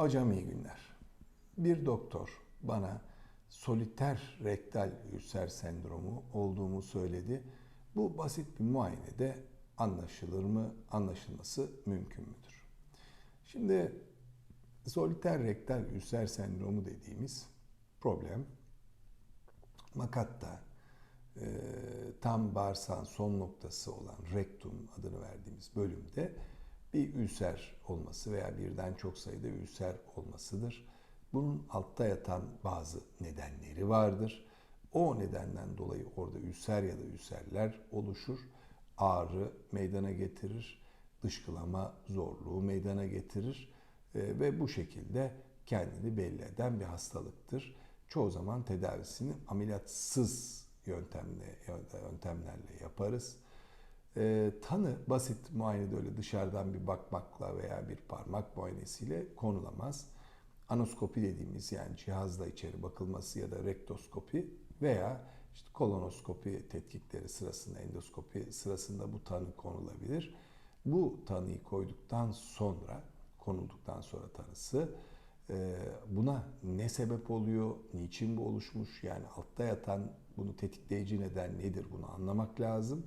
Hocam iyi günler. Bir doktor bana soliter rektal ülser sendromu olduğumu söyledi. Bu basit bir muayenede anlaşılır mı, anlaşılması mümkün müdür? Şimdi soliter rektal ülser sendromu dediğimiz problem makatta e, tam bağırsağın son noktası olan rektum adını verdiğimiz bölümde bir ülser olması veya birden çok sayıda ülser olmasıdır. Bunun altta yatan bazı nedenleri vardır. O nedenden dolayı orada ülser ya da ülserler oluşur. Ağrı meydana getirir, dışkılama zorluğu meydana getirir e, ve bu şekilde kendini belli eden bir hastalıktır. Çoğu zaman tedavisini ameliyatsız yöntemle yöntemlerle yaparız. E, tanı basit muayenede öyle dışarıdan bir bakmakla veya bir parmak muayenesiyle konulamaz. Anoskopi dediğimiz yani cihazla içeri bakılması ya da rektoskopi veya işte kolonoskopi tetkikleri sırasında, endoskopi sırasında bu tanı konulabilir. Bu tanıyı koyduktan sonra, konulduktan sonra tanısı e, buna ne sebep oluyor, niçin bu oluşmuş yani altta yatan bunu tetikleyici neden nedir bunu anlamak lazım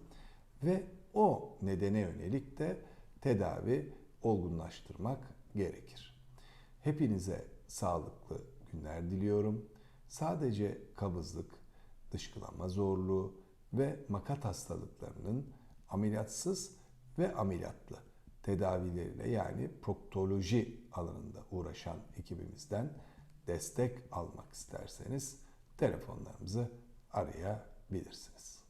ve o nedene yönelik de tedavi olgunlaştırmak gerekir. Hepinize sağlıklı günler diliyorum. Sadece kabızlık, dışkılama zorluğu ve makat hastalıklarının ameliyatsız ve ameliyatlı tedavileriyle yani proktoloji alanında uğraşan ekibimizden destek almak isterseniz telefonlarımızı arayabilirsiniz.